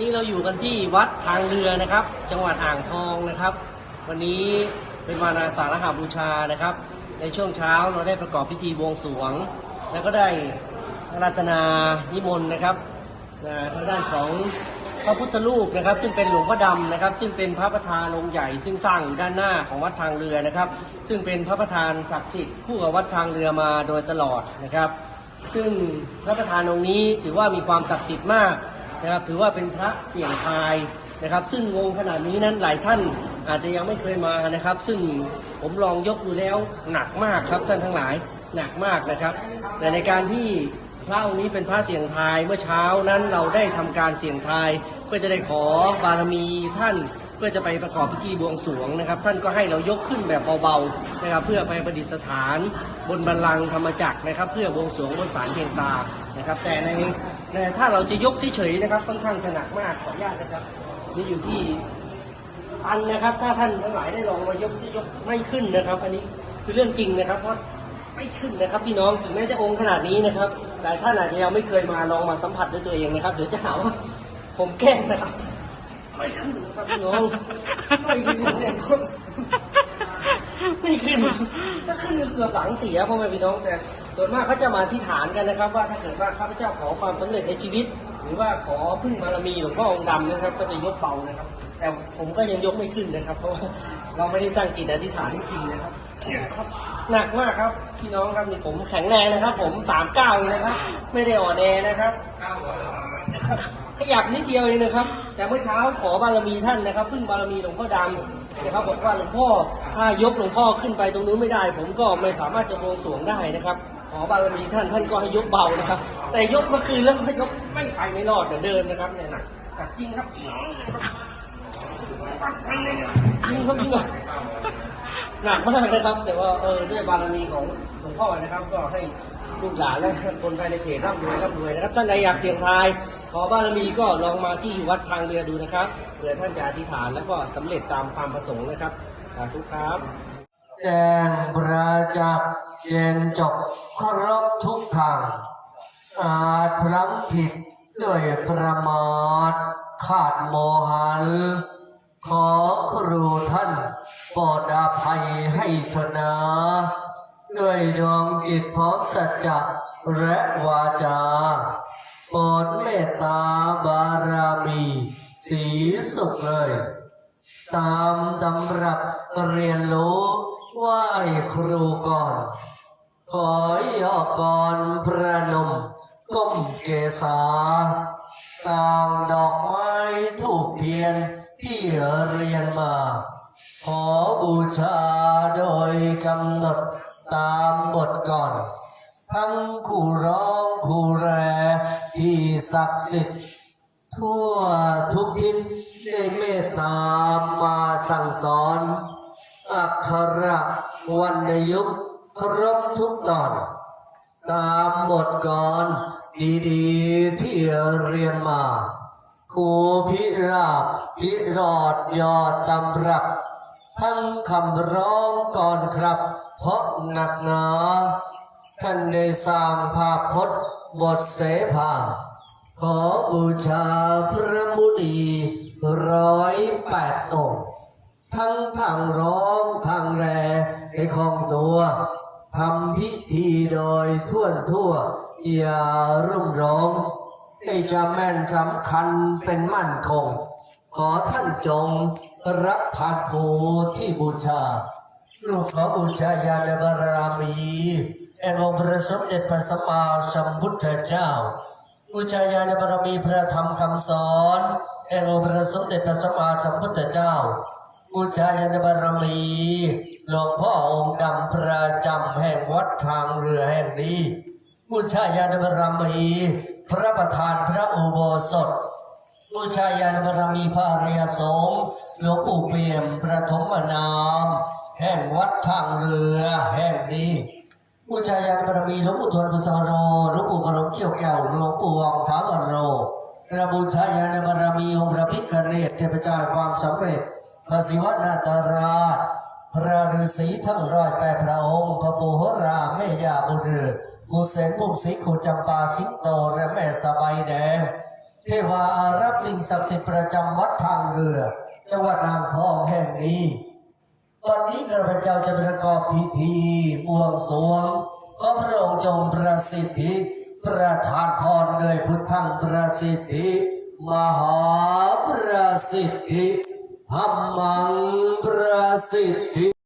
นี้เราอยู่กันที่วัดทางเรือนะครับ จังหวัดอ่างทองนะครับ วันนี้เป็นวันอาสาฬหบูชานะครับ ในช่วงเช้าเราได้ประกอบพิธีบวงสรวง แล้วก็ได้ราธนานิมนต์นะครับนทางด้านของพระพุทธรูปนะครับ ซึ่งเป็นหลวงพ่อดำนะครับ ซึ่งเป็นพระประธานองค์ใหญ่ ซึ่งสร้างอยู่ด้านหน้าของวัดทางเรือนะครับ ซึ่งเป็นพระประธานศักดิ์สิทธิ์คู่กับวัดทางเรือมาโดยตลอดนะครับ ซึ่งพระประธานองค์นี้ถือว่ามีความศักดิ์สิทธิ์มาก นะครับถือว่าเป็นพระเสี่ยงทายนะครับ ซึ่งองขนาดนี้นั้นหลายท่านอาจจะยังไม่เคยมานะครับ ซึ่งผมลองยกดูแล้วหนักมากครับท่านทั้งหลายหนักมากนะครับ แต่ในการที่พระองค์นี้เป็นพระเสี่ยงทายเมื่อเช้านั้นเราได้ทำการเสี่ยงทาย เพื่อจะได้ขอบารมีท่านเพื่อจะไปประกอบพิธีบวงสรวงนะครับ ท่านก็ให้เรายกขึ้นแบบเบาๆนะครับ เพื่อไปประดิษฐาน บนบัลลังก์ธรรมจักรนะครับ เพื่อบวงสรวงบนศาลเพียงตา นะครับ แต่ในในถ้าเราจะยกเฉยๆนะครับ ค่อนข้างจะหนักมากขออนุญาตนะครับ นี่อยู่ที่อันนะครับ ถ้าท่านทั้งหลายได้ลองมายกยกไม่ขึ้นนะครับ อันนี้คือเรื่องจริงนะครับ เพราะไม่ขึ้นนะครับพี่น้องถึงแม้จะองค์ขนาดนี้นะครับ แต่ท่านอาจจะยังไม่เคยมาลองมาสัมผัสด้วยตัวเองนะครับเดี๋ยวจะหาว่าผมแกล้งนะครับ ไม่ขึ้นนะครับพี่น้องไม่ขึ้นเนี่ย ไม่ขึ้นถ้าขึ้นก็เกือบหลังเสียพ่อแม่พี่น้องแต่ส่วนมากเขาจะมาที่ฐานกันนะครับ ว่าถ้าเกิดว่าข้าพเจ้าขอความสำเร็จในชีวิต หรือว่าขอพึ่งบารมีหลวงพ่อองค์ดำนะครับ ก็จะยกเบานะครับ แต่ผมก็ยังยกไม่ขึ้นนะครับ เพราะว่าเราไม่ได้ตั้งจิตอธิษฐานจริงๆนะครับครับหนักมากครับพี่น้องครับนี่ผมแข็งแรงนะครับ ผมสามเก้าเลยนะครับ ไม่ได้อ่อนแอนะครับ ขยับนิดเดียวเองนะครับ แต่เมื่อเช้าขอบารมีท่านนะครับพึ่งบารมีหลวงพ่อดำนะครับบอกว่าหลวงพ่อถ้ายกหลวงพ่อขึ้นไปตรงนู้นไม่ได้ ผมก็ไม่สามารถจะบวงสรวงได้นะครับ ขอบารมีท่านท่านก็ให้ยกเบานะครับ แต่ยกเมื่อคืนแล้วก็ยกไม่ไปไม่รอดเดี๋ยวเดินนะครับเนี่ยหนักหนักจริงครับจริงครับจริงครับ หนักมากนะครับ แต่ว่าเออด้วยบารมีของหลวงพ่อนะครับ ก็ให้ลูกหลานและคนภายในเขตร่ำรวยร่ำรวยนะครับท่านใดอยากเสี่ยงทาย ขอบารมีก็ลองมาที่วัดทางเรือดูนะครับเผื่อท่านจะอธิษฐานแล้วก็สำเร็จตามความประสงค์นะครับสาธุครับ แจงประจักษ์เจนจบครบทุกทางอาจพลั้งผิดด้วยประมาทขาดโมหัน ขอครูท่านโปรดอภัยให้เถนะด้วยดวงจิตพร้อมสัจจะและวาจาโปรดเมตตาบารามีสีสุขเลย ตามตำรับเรียนรู้ไหว้ครูก่อน ขอยอก่อนพระนม ก้มเกษาต่างดอกไม้ถูกเทียน ที่เรียนมา ขอบูชาโดยกำหนดตามบทก่อน ทั้งคู่ร้องคู่แรที่ศักดิ์สิทธิ์ทั่วทุกทิศได้เมตตามาสั่งสอน อักขระวรรณยุกครบทุกตอน ตามบทกรดีๆที่เรียนมา ครูพิราบพิรอดยอดตำรับ ทั้งคำร้องก่อนครับ เพราะหนักหนา ท่านได้สร้างภาพพจน์บทเสภา ขอบูชาพระมุนีร้อยแปดองค์ทั้งทางร้องทางแรให้คองตัวทำพิธีโดยทั่วทั่ว อย่ารุ่มร้อง ให้จำแม่นสำคัญเป็นมั่นคง ขอท่านจงรับพาโคที่บูชา ลูกขอบูชาญาณบารมีแห่งองค์พระสมเด็จพระสัมมาสัมพุทธเจ้า บูชาญาณบารมีพระธรรมคำสอนแห่งองค์พระสมเด็จพระสัมมาสัมพุทธเจ้า บูชาญาณบารมีหลวงพ่อองค์ดำประจำแห่งวัดทางเรือแห่งนี้บูชาญาณบารมี พระประธานพระอุโบสถบูชาญาณบารมีพระอริยสงหลวงปู่เปี่ยมประถมนาม แห่งวัดทางเรือแห่งนี้บูชาญาณบารมีหลวงปู่ทวนพุทธโรหลวงปู่กระหลงเกี่ยวแก้วหลวงปู่วังถาวรโรและบูชาญาณบารมีองค์พระพิฆเนศเทพเจ้าความสำเร็จ พระศิวนาตราชพระฤาษีทั้งร้อยแปดพระองค์ พระปูหราแม่ยาบุญเรื อครูเสนพุ่มศรีครูจำปาสิงโตและแม่สบายแดง เทวาอารักษ์สิ่งศักดิ์สิทธิ์ประจำวัดทางเรือ จังหวัดอ่างทองแห่งนี้ตอนนี้ข้าพเจ้าจะประกอบพิธีบวงสรวงขอพระองค์จงประสิทธิ ประทานพรเงยพุทธังประสิทธิ มหาประสิทธิธรรมังประสิทธิ